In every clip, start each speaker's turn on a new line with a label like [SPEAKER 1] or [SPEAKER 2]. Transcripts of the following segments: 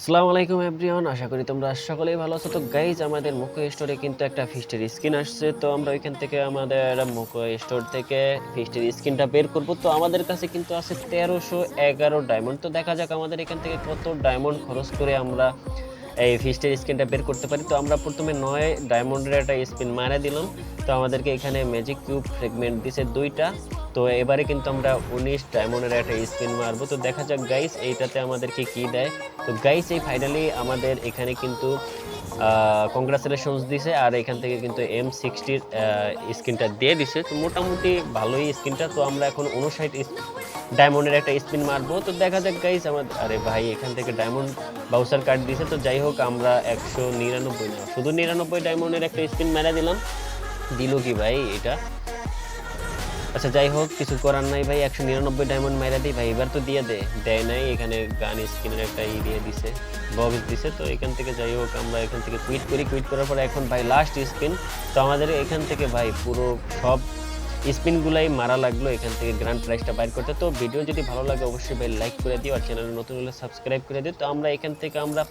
[SPEAKER 1] আসসালামু আলাইকুম এভরিওয়ান আশা করি তোমরা সকলেই ভালো আছো। তো গাইজ আমাদের মুখো স্টোরে কিন্তু একটা ফিস্টের স্কিন আসছে। তো আমরা ওইখান থেকে আমাদের মুখো স্টোর থেকে ফিস্টের স্কিনটা বের করব। তো আমাদের কাছে কিন্তু আছে তেরোশো এগারো ডায়মন্ড তো দেখা যাক আমাদের এখান থেকে কত ডায়মন্ড খরচ করে আমরা এই ফিস্টের স্কিনটা বের করতে পারি। তো আমরা প্রথমে নয় ডায়মন্ডের একটা স্পিন মারা দিলাম। তো আমাদেরকে এখানে ম্যাজিক কিউব ফ্রেগমেন্ট দিছে দুইটা। তো এবারে কিন্তু আমরা উনিশ ডায়মন্ডের একটা স্পিন মারবো। তো দেখা যাক গাইস এইটাতে আমাদেরকে কি দেয়। তো গাইস এই ফাইনালি আমাদের এখানে কিন্তু কংগ্রাচুলেশনস দিছে আর এখান থেকে কিন্তু এম সিক্সটির স্ক্রিনটা দিয়ে দিছে। তো মোটামুটি ভালোই স্ক্রিনটা তো আমরা এখন উনষাট ডায়মন্ডের একটা স্পিন মারবো। তো দেখা যাক গাইস আমাদের আরে ভাই, এখান থেকে ডায়মন্ড বাউসার কার্ড দিছে। তো যাই হোক, আমরা একশো নিরানব্বই শুধু নিরানব্বই ডায়মন্ডের একটা স্পিন মেরা দিলাম। দিল কি ভাই এটা? আচ্ছা যাই হোক, কিছু করার নাই ভাই, একশো নিরানব্বই ডায়মন্ড মাইরা দিই ভাই, এবার তো দিয়ে দে। দেয় নাই, এখানে গান স্কিনের একটা ই দিয়ে দিছে বক্স দিছে, তো এখান থেকে যাই হোক, আমরা এখান থেকে কুইট করি। কুইট করার পরে এখন ভাই লাস্ট স্পিন তো আমাদের এখান থেকে ভাই পুরো সব স্পিনগুলাই মারা লাগল, এখান থেকে গ্র্যান্ড প্রাইজটা বাইর করতে। তো ভিডিও যদি ভালো লাগে, অবশ্যই ভাই লাইক করে দিও, আর চ্যানেলে নতুন হলে সাবস্ক্রাইব করে দিও। তো আমরা এখান থেকে আমরা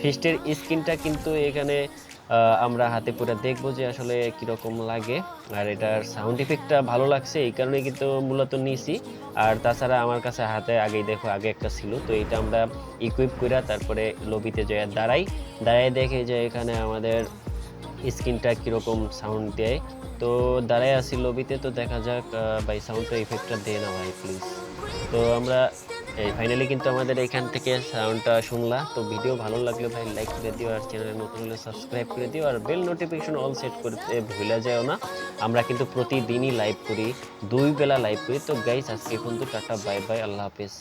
[SPEAKER 1] ফিস্টের স্কিনটা কিন্তু এখানে আমরা হাতে পুরো দেখব যে আসলে কীরকম লাগে। আর এটার সাউন্ড ইফেক্টটা ভালো লাগছে, এই কারণে কিন্তু মূলত নিয়েছি। আর তাছাড়া আমার কাছে হাতে আগেই দেখো, আগে একটা ছিল। তো এটা আমরা ইকুইপ করে তারপরে লবিতে যায় দাঁড়াই। দাঁড়াই দেখে যে এখানে আমাদের স্ক্রিনটা কীরকম সাউন্ড দেয়। তো দাঁড়ায় আছি লবিতে তো দেখা যাক ভাই সাউন্ডটা ইফেক্টটা দে না ভাই প্লিজ তো আমরা এই ফাইনালি কিন্তু আমাদের এখান থেকে সাউন্ডটা শুনলা। তো ভিডিও ভালো লাগলে ভাই লাইক করে দিও আর চ্যানেলে নতুন হলে সাবস্ক্রাইব করে দিও। আর বেল নোটিফিকেশন অল সেট করতে ভুলে যাও না। আমরা কিন্তু প্রতিদিনই লাইভ করি। দুই বেলা লাইভ করি। তো গাইস আজকে কিন্তু টাটা বাই বাই আল্লাহ হাফেজ।